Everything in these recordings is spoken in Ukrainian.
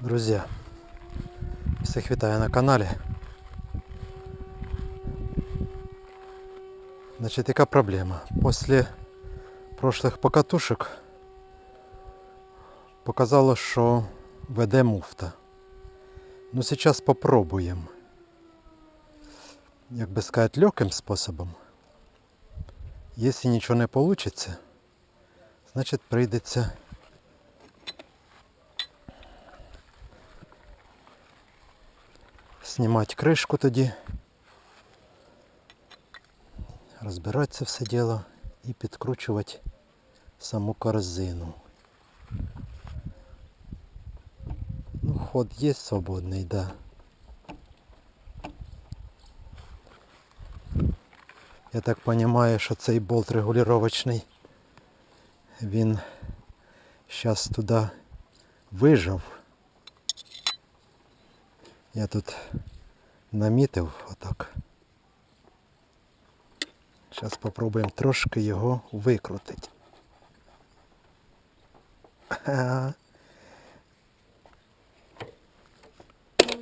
Друзі, всіх вітаю на каналі. Значить, яка проблема? Після прошлих покатушек показало, що веде муфта. Ну, зараз попробуємо. Як би сказати, легким способом. Якщо нічого не вийде, значить прийдеться знімати кришку тоді, розбирати це все діло і підкручувати саму корзину. Ну, ход є свободний, да. Я так розумію, що цей болт регулювачний, він зараз туди вижав. Я тут намітив отак. Зараз спробуємо трошки його викрутити.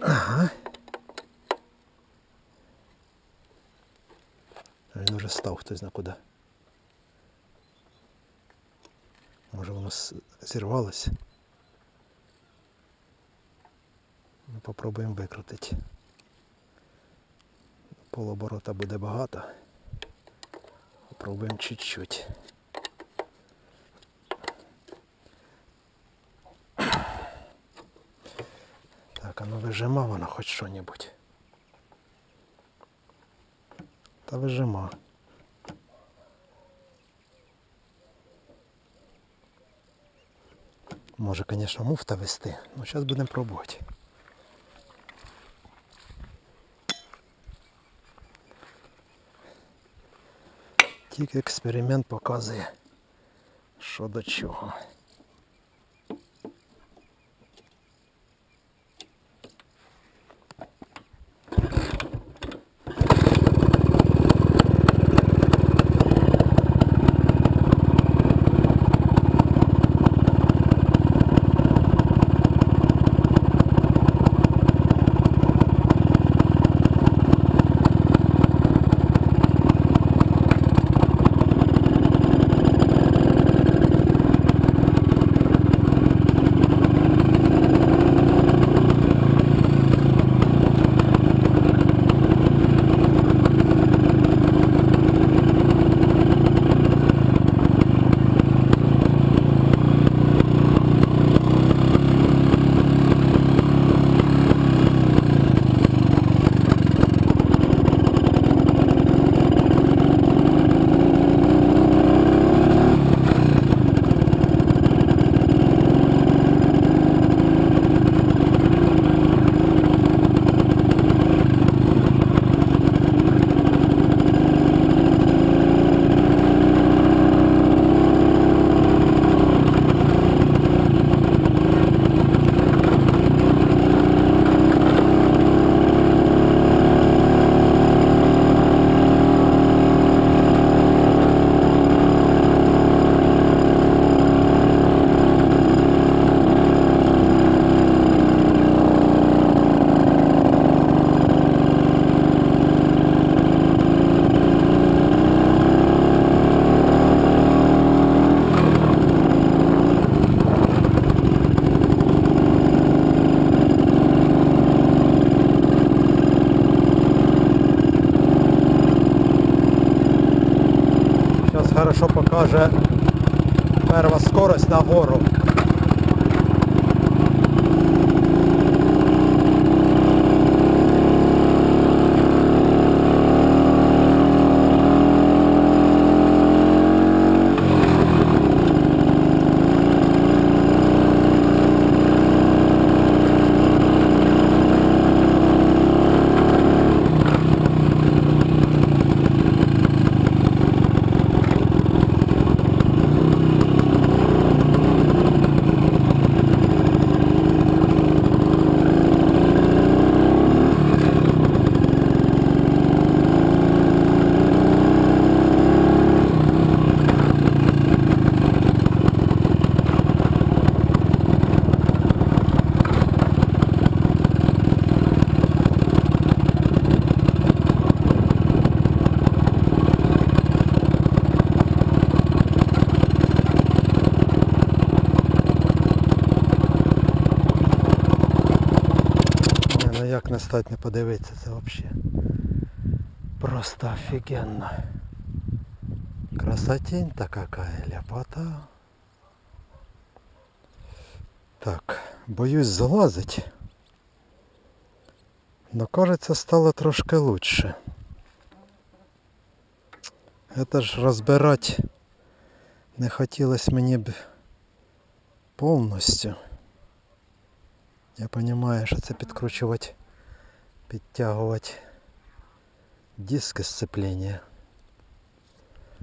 Ага. Він уже став хтось на куди. Може воно зірвалося. Попробуємо викрутити. Полоборота буде багато. Попробуємо чуть-чуть. Так, а ну вижима вона хоч що-небудь. Та вижима. Може, звісно, муфта вести, але зараз будемо пробувати. Тільки експеримент показує, що до чого. як не стать не подивитися, це взагалі. Просто офігенно. Красотень-то какая, ляпота. Так, боюсь залазить. Но кажется стало трошки лучше. Это ж розбирати не хотілося мені б повністю. Я розумію, що це підкручувати, Підтягувати диски сцеплення.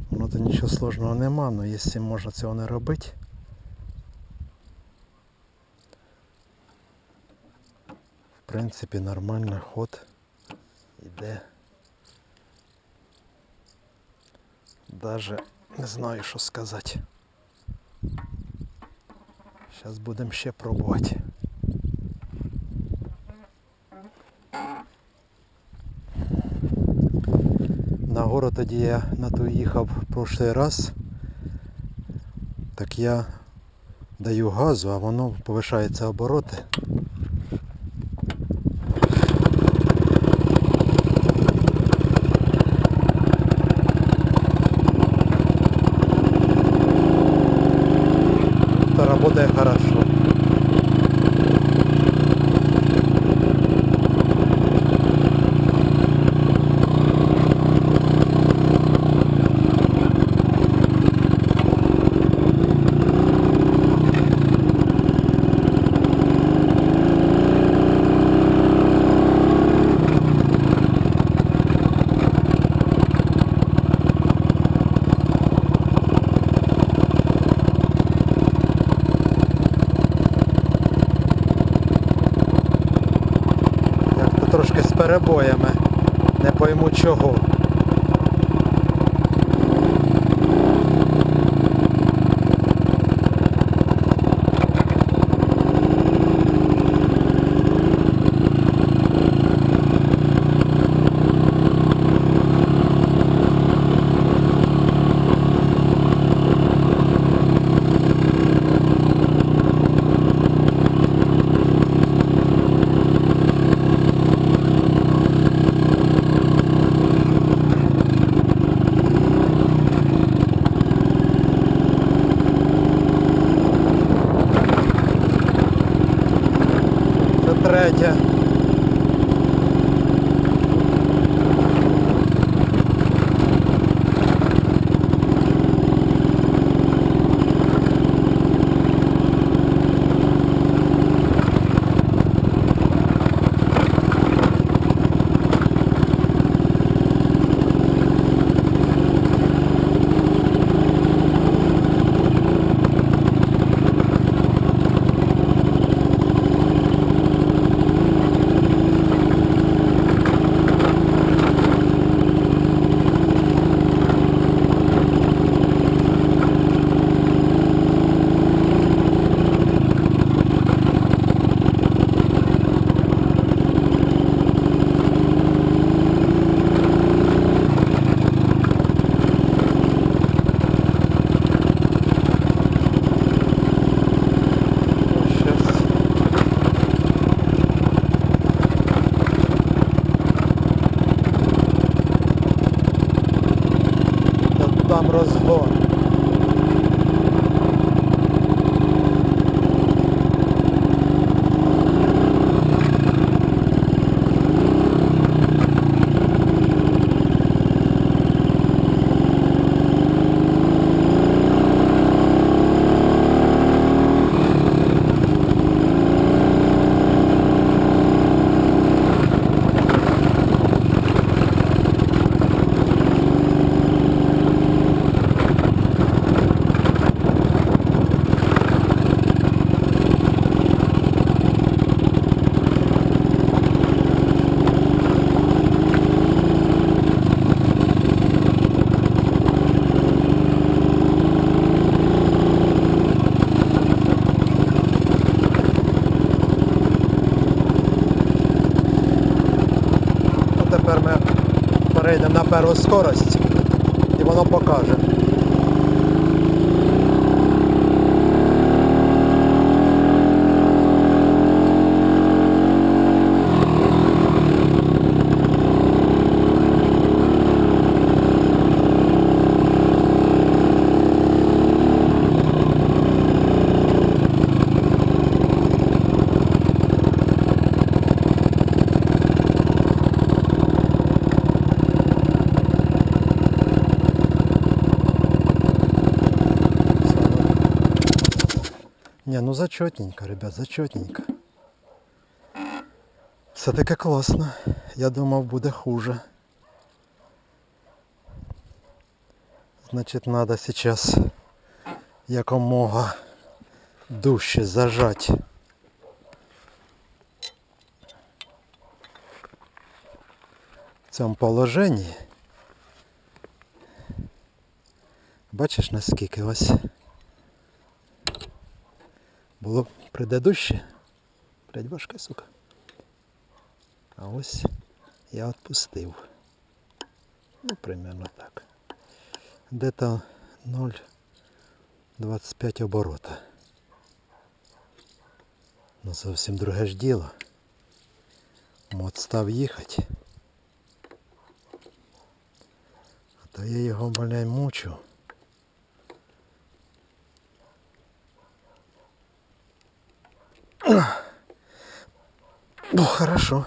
Воно то нічого сложного нема, але якщо можна цього не робити. В принципі нормально ход іде. Даже не знаю, що сказати. Зараз будемо ще пробувати. На гору тоді я на ту їхав в прошлий раз. Так я даю газу, а воно повишається обороти. То работает хорошо. Як то трошки з перебоями. Не пойму чого. Це третє. На першу скорость і воно покаже. Не, ну зачетненько, ребят, зачетненько. Все таки класно. Я думав буде хуже. Значить, надо сейчас якомога дужче зажать. В цьому положенні. Бачиш наскільки ось було предыдуще. Блять, важка, сука. А ось я відпустив. Ну, примерно так. Де-то 0,25 оборота. Ну зовсім друге ж діло. Мод став їхати. А то я його, блядь, мучу. Ну, хорошо.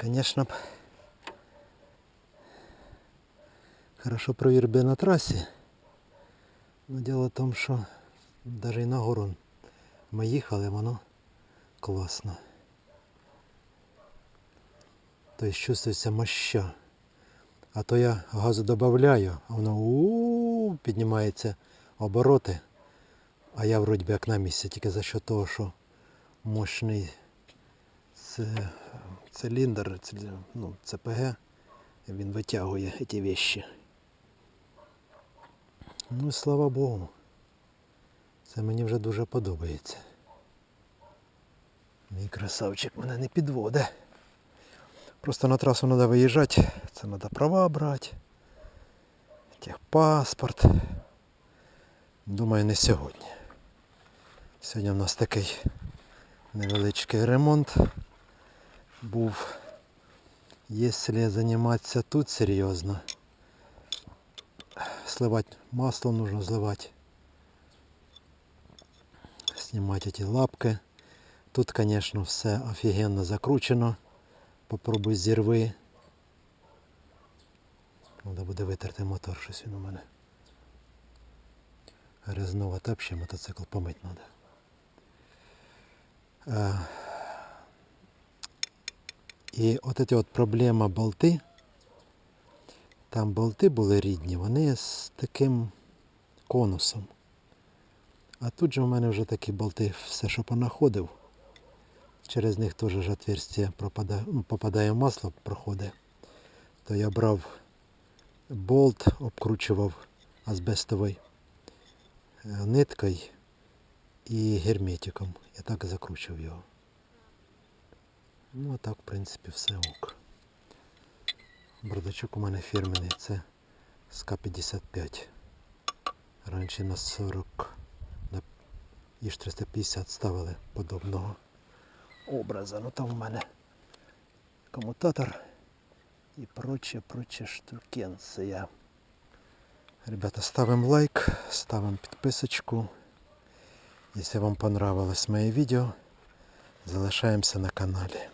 Конечно, хорошо провір би на трасі. Но дело в тому, що навіть і на гору ми їхали, воно класно. Тобто чувствується моща. А то я газу додаю, а воно у піднімається обороти. А я вроді би як на місці, тільки за що того, що мощний циліндр, ну, ЦПГ, він витягує ці вещі. Ну і слава Богу. Це мені вже дуже подобається. Мій красавчик мене не підводить. Просто на трасу треба виїжджати, це треба права брати, техпаспорт. Думаю, не сьогодні. Сьогодні у нас такий невеличкий ремонт був. Якщо займатися тут серйозно, сливати масло нужно зливати. Знімати ті лапки. Тут, звісно, все офігенно закручено. Попробуй зірви. Треба буде витерти мотор, щось він у мене. Грязнова тепще мотоцикл помить треба. І от ці от проблема болти. Там болти були рідні, вони з таким конусом. А тут же в мене вже такі болти, все, що понаходив. Через них теж отверстие пропадає, ну, попадає масло, проходить. То я брав болт, обкручував азбестовою е, ниткою і герметиком. Я так закручував його. Ну а так, в принципі, все ок. Бардачок у мене фірменний, це з К-55. Раніше на 40 на Іж 350 ставили подобного образа. Ну там у мене комутатор і проче, проче штукенція. Ребята, ставимо лайк, ставимо підписочку. Якщо вам понравилось моє відео, залишаємося на каналі.